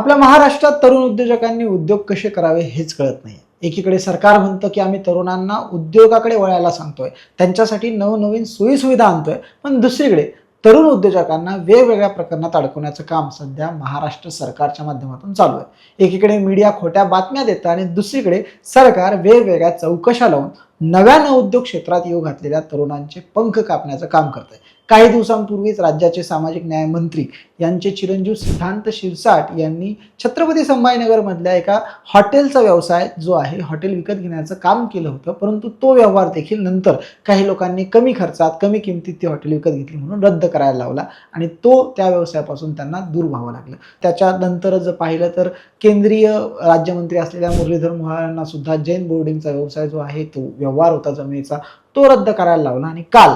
आपल्या महाराष्ट्रात तरुण उद्योजकांनी उद्योग कसे करावे हेच कळत नाही. एकीकडे सरकार म्हणतं की आम्ही तरुणांना उद्योगाकडे वळायला सांगतोय त्यांच्यासाठी नवनवीन सोयीसुविधा आणतोय पण दुसरीकडे तरुण उद्योजकांना वेगवेगळ्या प्रकरणात अडकवण्याचं काम सध्या महाराष्ट्र सरकारच्या माध्यमातून चालू आहे. एकीकडे मीडिया खोट्या बातम्या देतं आणि दुसरीकडे सरकार वेगवेगळ्या चौकशा लावून नव्या उद्योग क्षेत्रात येऊ घातलेल्या तरुणांचे पंख कापण्याचं काम करत आहे काही दिवसांपूर्वीच राज्याचे सामाजिक न्याय मंत्री यांचे चिरंजीव सिद्धांत शिरसाट यांनी छत्रपती संभाजीनगरमधल्या एका हॉटेलचा व्यवसाय जो आहे हॉटेल विकत घेण्याचं काम केलं होतं परंतु तो व्यवहार देखील नंतर काही लोकांनी कमी खर्चात कमी किमतीत ती हॉटेल विकत घेतली म्हणून रद्द करायला लावला आणि तो त्या व्यवसायापासून त्यांना दूर व्हावं लागलं. त्याच्यानंतर जर पाहिलं तर केंद्रीय राज्यमंत्री असलेल्या मुरलीधर मोहाळांना सुद्धा जैन बोर्डिंगचा व्यवसाय जो आहे तो व्यवहार होता जमिनीचा तो रद्द करायला लावला आणि काल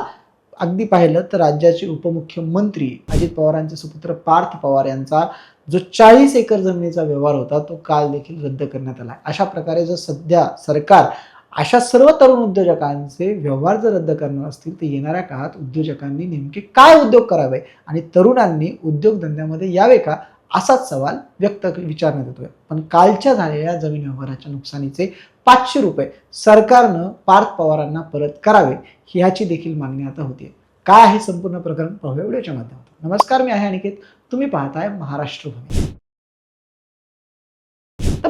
अगदी पाहिलं तर राज्याचे उपमुख्यमंत्री अजित पवारांचे सुपुत्र पार्थ पवार यांचा जो चाळीस एकर जमिनीचा व्यवहार होता तो काल देखील रद्द करण्यात आला अशा प्रकारे जर सध्या सरकार अशा सर्व तरुण उद्योजकांचे व्यवहार जर रद्द करणार असतील तर येणाऱ्या काळात उद्योजकांनी नेमके काय उद्योग करावे आणि तरुणांनी उद्योगधंद्यामध्ये यावे का? असाच सवाल व्यक्त विचारण्यात येतोय. पण कालच्या झालेल्या जमीन व्यवहाराच्या नुकसानीचे पाचशे रुपये सरकारनं पार्थ पवारांना परत करावे ह्याची देखील मागणी आता होती काय आहे संपूर्ण प्रकरण? पाहूया व्हिडिओच्या माध्यमातून. नमस्कार मी आहे अनिकेत. तुम्ही पाहताय महाराष्ट्र भूमी.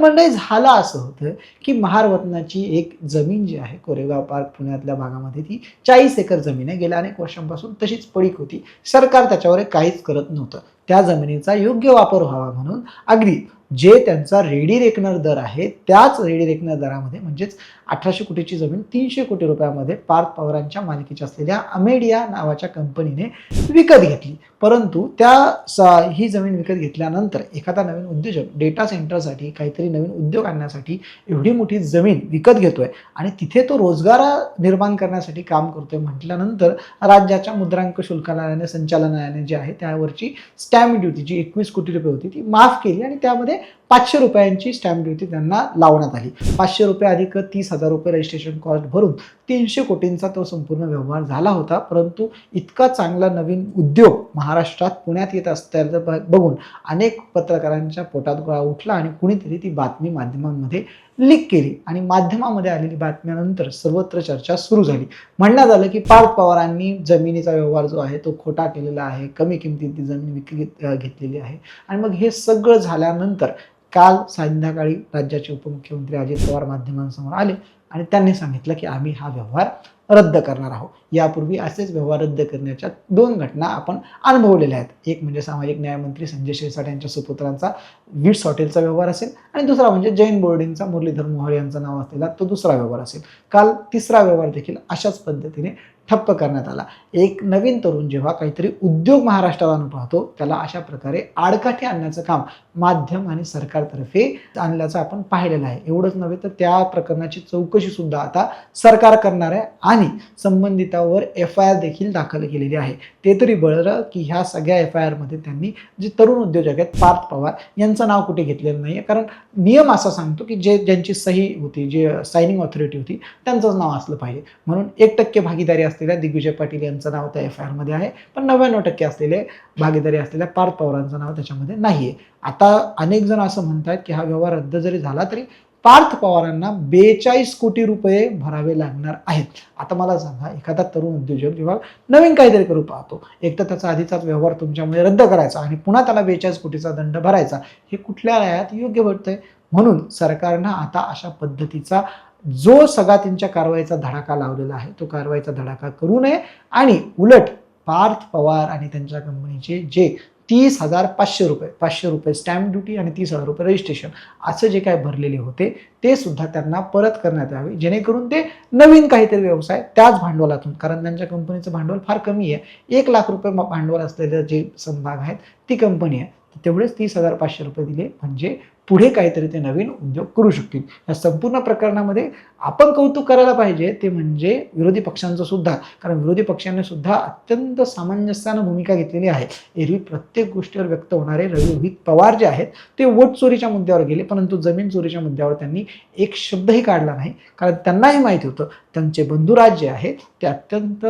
मंडळी झालं असं होतं की महारवतनाची एक जमीन जी आहे कोरेगाव पार्क पुण्यातल्या भागामध्ये ती चाळीस एकर जमीन आहे गेल्या अनेक वर्षांपासून तशीच पडीक होती. सरकार त्याच्यावर काहीच करत नव्हतं. त्या जमिनीचा योग्य वापर व्हावा म्हणून अगदी जे त्यांचा रेडी रेकनर दर आहे त्याच रेडी रेकनर दरामध्ये म्हणजेच अठराशे कोटीची जमीन तीनशे कोटी रुपयामध्ये पार्थ पवारांच्या मालकीच्या असलेल्या अमेडिया नावाच्या कंपनीने विकत घेतली. परंतु त्या ही जमीन विकत घेतल्यानंतर एखादा नवीन उद्योजक डेटा सेंटरसाठी काहीतरी नवीन उद्योग आणण्यासाठी एवढी मोठी जमीन विकत घेतोय आणि तिथे तो रोजगार निर्माण करण्यासाठी काम करतोय म्हटल्यानंतर राज्याच्या मुद्रांक शुल्कालयाने संचालनालयाने जी आहे त्यावरची स्टॅम्प ड्युटी जी एकवीस कोटी रुपये होती ती माफ केली आणि त्यामध्ये पाचशे रुपयांची स्टॅम्प ड्युटी त्यांना लावण्यात आली. पाचशे रुपये अधिक तीस हजार रुपये रजिस्ट्रेशन कॉस्ट भरून तीनशे कोटींचा तो संपूर्ण व्यवहार झाला होता. परंतु इतका चांगला नवीन उद्योग महाराष्ट्रात पुण्यात येत असल्याचं ब- बघून अनेक पत्रकारांच्या पोटात गोळा उठला आणि कुणीतरी ती बातमी माध्यमांमध्ये लीक केली. आणि माध्यमामध्ये आलेली बातम्यानंतर सर्वत्र चर्चा सुरू झाली. म्हणण्यात आलं की पार्थ पवारांनी जमिनीचा व्यवहार जो आहे तो खोटा केलेला आहे. कमी किमतीत ती जमीन विकली घेतलेली आहे. आणि मग हे सगळं झाल्यानंतर काल संध्याकाळी राज्याचे उपमुख्यमंत्री अजित पवार माध्यमांसमोर आले आणि त्यांनी सांगितलं की आम्ही हा व्यवहार रद्द करणार आहोत. यापूर्वी असेच व्यवहार रद्द करण्याच्या दोन घटना आपण अनुभवलेल्या आहेत. एक म्हणजे सामाजिक न्यायमंत्री संजय शिरसाट यांच्या सुपुत्रांचा विट्स हॉटेलचा व्यवहार असेल आणि दुसरा म्हणजे जैन बोर्डिंगचा मुरलीधर मोहोळ यांचं नाव असलेला तो दुसरा व्यवहार असेल. काल तिसरा व्यवहार देखील अशाच पद्धतीने ठप्प करण्यात आला. एक नवीन तरुण जेव्हा काहीतरी उद्योग महाराष्ट्रात आणून पाहतो त्याला अशा प्रकारे आडकाठी आणण्याचं काम माध्यम आणि सरकारतर्फे आणल्याचं आपण पाहिलेलं आहे. एवढंच नव्हे तर त्या प्रकरणाची चौकशी सुद्धा आता सरकार करणार आहे आणि संबंधितावर एफ आय आर देखील दाखल केलेली आहे. ते तरी बळं की ह्या सगळ्या एफ आय आरमध्ये त्यांनी जे तरुण उद्योजक आहेत पार्थ पवार यांचं नाव कुठे घेतलेलं नाही आहे कारण नियम असा सांगतो की जे ज्यांची सही होती जे सायनिंग ऑथॉरिटी होती त्यांचंच नाव असलं पाहिजे. म्हणून एक टक्के भागीदारी असलेल्या दिग्विजय पाटील यांचं नाव त्या एफ आय आरमध्ये आहे. पण नव्याण्णव टक्के असलेले भागीदारी असलेल्या पार्थ पवारांचं नाव त्याच्यामध्ये नाही आहे आता अनेक जण असं म्हणतात की हा व्यवहार रद्द जरी झाला तरी पार्थ पवारांना बेचाळीस कोटी रुपये भरावे लागणार आहेत. आता मला सांगा एखादा तरुण उद्योजक जेव्हा नवीन काहीतरी करू पाहतो एक तर त्याचा आधीचाच व्यवहार तुमच्यामुळे रद्द करायचा आणि पुन्हा त्याला बेचाळीस कोटीचा दंड भरायचा हे कुठल्या न्यायात योग्य वाटतंय म्हणून सरकारनं आता अशा पद्धतीचा जो सगळा त्यांच्या कारवाईचा धडाका लावलेला आहे तो कारवाईचा धडाका करू नये. आणि उलट पार्थ पवार आणि त्यांच्या कंपनीचे जे तीस हजार पाचशे रुपये पाचशे रुपये स्टॅम्प ड्युटी आणि तीस हजार रुपये रजिस्ट्रेशन असं जे काय भरलेले होते ते सुद्धा त्यांना परत करण्यात यावे. जेणेकरून ते नवीन काहीतरी व्यवसाय त्याच भांडवलातून कारण त्यांच्या कंपनीचं भांडवल फार कमी आहे. एक लाख रुपये भांडवल असलेलं जे समभाग आहेत ती कंपनी आहे. तेवढेच तीस हजार पाचशे रुपये दिले. म्हणजे पुढे काहीतरी ते नवीन उद्योग करू शकतील. या संपूर्ण प्रकरणामध्ये आपण कौतुक करायला पाहिजे ते म्हणजे विरोधी पक्षांचं सुद्धा. कारण विरोधी पक्षांनी सुद्धा अत्यंत सामंजस्यानं भूमिका घेतलेली आहे. एरवी प्रत्येक गोष्टीवर व्यक्त होणारे रवी रोहित पवार जे आहेत ते वोट चोरीच्या मुद्द्यावर गेले परंतु जमीन चोरीच्या मुद्द्यावर त्यांनी एक शब्दही काढला नाही. कारण त्यांनाही माहिती होतं त्यांचे बंधुराज जे आहे ते अत्यंत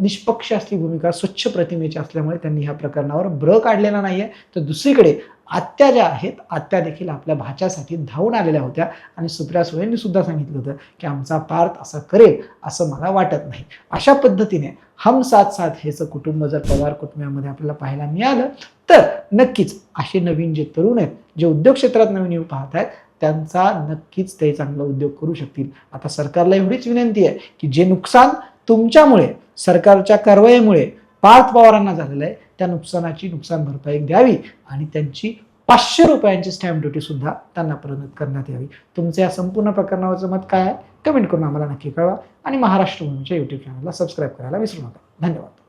निष्पक्ष असली भूमिका स्वच्छ प्रतिमेची असल्यामुळे त्यांनी ह्या प्रकरणावर ब्र काढलेला नाही आहे तर दुसरीकडे आत्या ज्या आहेत आत्या देखील आपल्या भाच्यासाठी धावून आलेल्या होत्या. आणि सुप्रिया सुळेंनी सुद्धा सांगितलं होतं की आमचा पार्थ असं करेल असं मला वाटत नाही. अशा पद्धतीने हम साथ साथ हेचं कुटुंब जर पवार कुटुंबामध्ये आपल्याला पाहायला मिळालं तर नक्कीच असे नवीन जे तरुण आहेत जे उद्योग क्षेत्रात नवीन येऊ पाहत आहेत त्यांचा नक्कीच ते चांगला उद्योग करू शकतील. आता सरकारला एवढीच विनंती आहे की जे नुकसान तुमच्यामुळे सरकारच्या कारवाईमुळे पार्थ पवारांना झालेलं आहे. त्या नुकसानाची नुकसान भरपाई द्यावी आणि त्यांची पाचशे रुपयांची स्टॅम्प ड्युटी सुद्धा त्यांना परत करण्यात यावी. तुमचं या संपूर्ण प्रकरणावरचं मत काय आहे? कमेंट करून आम्हाला नक्की कळवा आणि महाराष्ट्र भूमीच्या यूट्यूब चॅनलला सबस्क्राईब करायला विसरू नका. धन्यवाद.